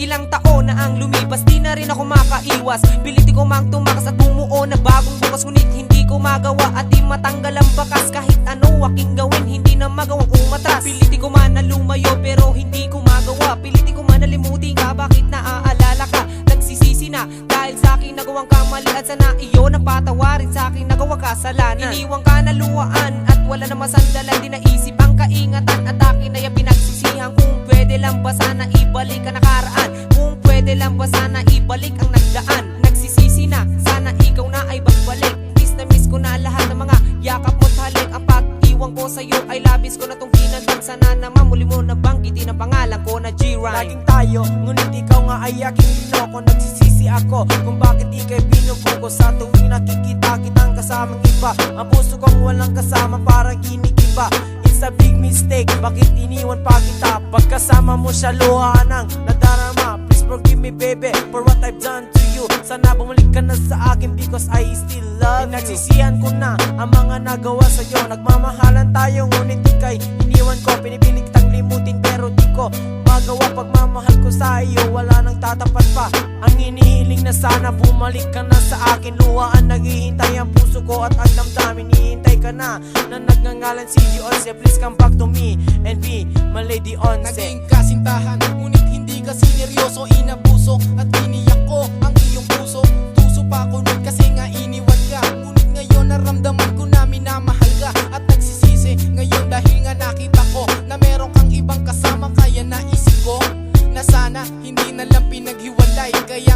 Ilang taon na ang lumipas Di na rin ako makaiwas. Piliti ko mang tumakas at bumuo na bagong bukas Ngunit hindi ko magawa. At di matanggal ang bakas Kahit ano aking gawin hindi na magawang umatras. Piliti ko man na lumayo pero hindi ko magawa. Piliti ko man na limutin ka bakit naaalala ka? Nagsisisi na dahil sa akin nagawang kamali At sana iyo na patawarin. Sa akin nagawa kasalanan. Iniwang ka na luwaan at wala na masandalan Di naisip ang kaingatan at akin ay pinagsisihan Kung pwede lang ba sana ibalik ang nakaraan? Kung pwede lang ba sana ibalik ang nagdaan? Nagsisisi na, sana ikaw na ay bagbalik Miss na miss ko na lahat ng mga yakap mo't halik. Ang pag-iwan ko sa'yo ay labis ko na tong kinagdan Sana naman muli mo na banggitin ang pangalan ko na G-Rhyme Laging tayo, ngunit ikaw nga ay aking linoko Nagsisisi ako kung bakit ikay binubuko Sa tuwing nakikita kitang kasamang iba Ang puso kong walang kasama parang kinikiba It's a big mistake, bakit iniwan pa kita? Pagkasama mo siya luha nang nadarama. Please forgive me baby for what I've done to you. Sana bumalik ka na sa akin because I still love you. Nagsisihan ko na ang mga nagawa sa'yo. Nagmamahalan tayo ngunit ikay iniwan ko. Pinipilit kitang limutin pero di ko magawa Pagmamahal ko sa iyo wala nang tatapat pa. Ang inihiling na sana bumalik ka na sa akin Luhaan naghihintay ang puso ko at ang damdamin. Hinihintay ka na na nagngangalan si Once Please come back to me and be my lady Once. Naging kasintahan Ngunit hindi ka sineryoso. Inabuso at iniyak ko ang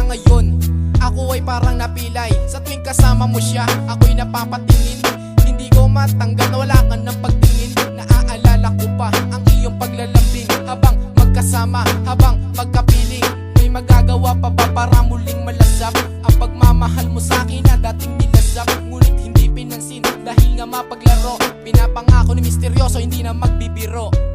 ngayon. Ako ay parang napilay. Sa tuwing kasama mo siya ako'y napapatingin. Hindi ko matanggal na wala ka ng pagtingin. Naaalala ko pa ang iyong paglalambing. Habang magkasama, habang magkapiling May magagawa pa ba para muling malasap? Ang pagmamahal mo sa akin na dating nilasap. Ngunit hindi pinansin dahil nga mapaglaro Pinapangako ni misteryoso hindi na magbibiro